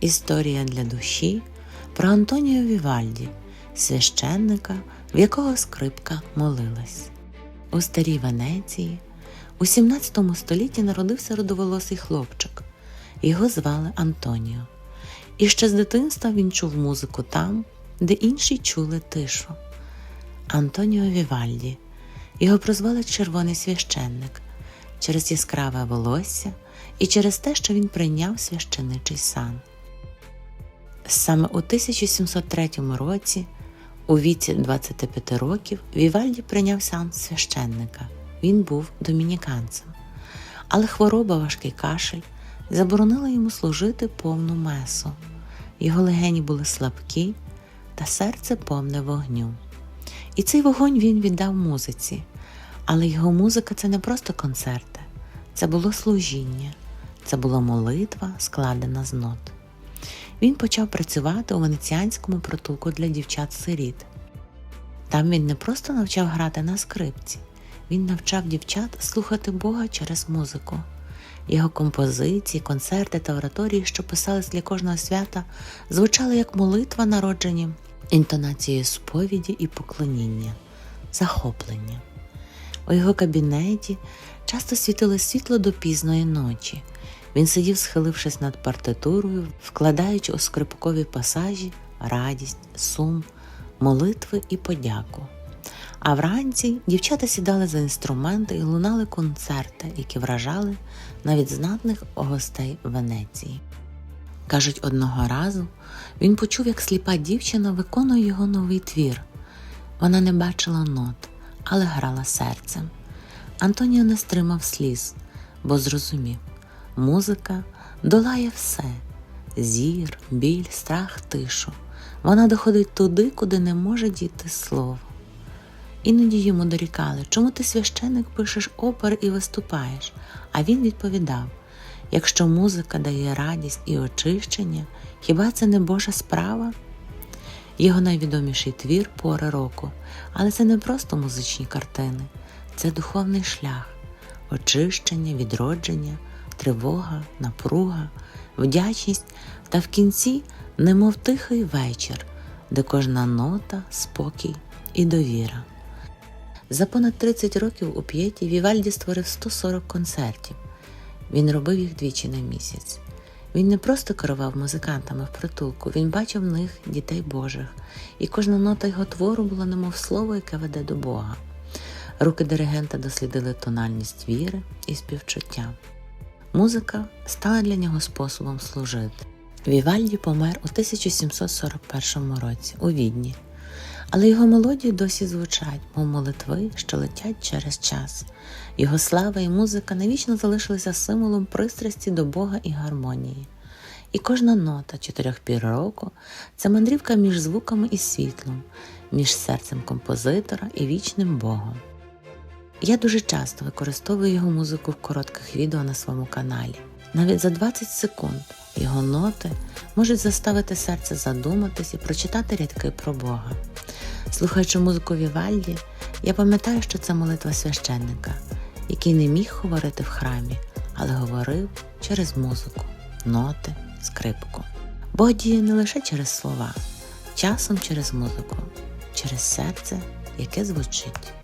Історія для душі про Антоніо Вівальді, священника, в якого скрипка молилась. У старій Венеції у 17 столітті народився родоволосий хлопчик. Його звали Антоніо. І ще з дитинства він чув музику там, де інші чули тишу. Антоніо Вівальді. Його прозвали Червоний священник через яскраве волосся і через те, що він прийняв священичий сан. Саме у 1703 році, у віці 25 років, Вівальді прийняв сан священника. Він був домініканцем. Але хвороба, важкий кашель заборонила йому служити повну месу. Його легені були слабкі, та серце повне вогню. І цей вогонь він віддав музиці. Але його музика це не просто концерти, це було служіння, це була молитва, складена з нот. Він почав працювати у венеціанському притулку для дівчат-сиріт. Там він не просто навчав грати на скрипці, він навчав дівчат слухати Бога через музику. Його композиції, концерти та ораторії, що писались для кожного свята, звучали як молитва народжені інтонацією сповіді і поклоніння, захоплення. У його кабінеті часто світило світло до пізної ночі. Він сидів, схилившись над партитурою, вкладаючи у скрипкові пасажі радість, сум, молитви і подяку. А вранці дівчата сідали за інструменти і лунали концерти, які вражали навіть знатних гостей Венеції. Кажуть, одного разу він почув, як сліпа дівчина виконує його новий твір. Вона не бачила нот, але грала серцем. Антоніо не стримав сліз, бо зрозумів, музика долає все зір, біль, страх, тишу. Вона доходить туди, куди не може діти слово. Іноді йому дорікали, чому ти священик пишеш опер і виступаєш, а він відповідав якщо музика дає радість і очищення, хіба це не Божа справа? Його найвідоміший твір пори року, але це не просто музичні картини, це духовний шлях, очищення, відродження, тривога, напруга, вдячність та в кінці, немов тихий вечір, де кожна нота, спокій і довіра. За понад 30 років у п'єті Вівальді створив 140 концертів. Він робив їх двічі на місяць. Він не просто керував музикантами в притулку, він бачив в них дітей Божих, і кожна нота його твору була немов слово, яке веде до Бога. Руки диригента дослідили тональність віри і співчуття. Музика стала для нього способом служити. Вівальді помер у 1741 році у Відні, але його мелодії досі звучать, мов молитви, що летять через час. Його слава і музика навічно залишилися символом пристрасті до Бога і гармонії. І кожна нота чотирьох пір року це мандрівка між звуками і світлом, між серцем композитора і вічним Богом. Я дуже часто використовую його музику в коротких відео на своєму каналі. Навіть за 20 секунд його ноти можуть заставити серце задуматись і прочитати рядки про Бога. Слухаючи музику Вівальді, я пам'ятаю, що це молитва священника, який не міг говорити в храмі, але говорив через музику, ноти, скрипку. Бог діє не лише через слова, часом через музику, через серце, яке звучить.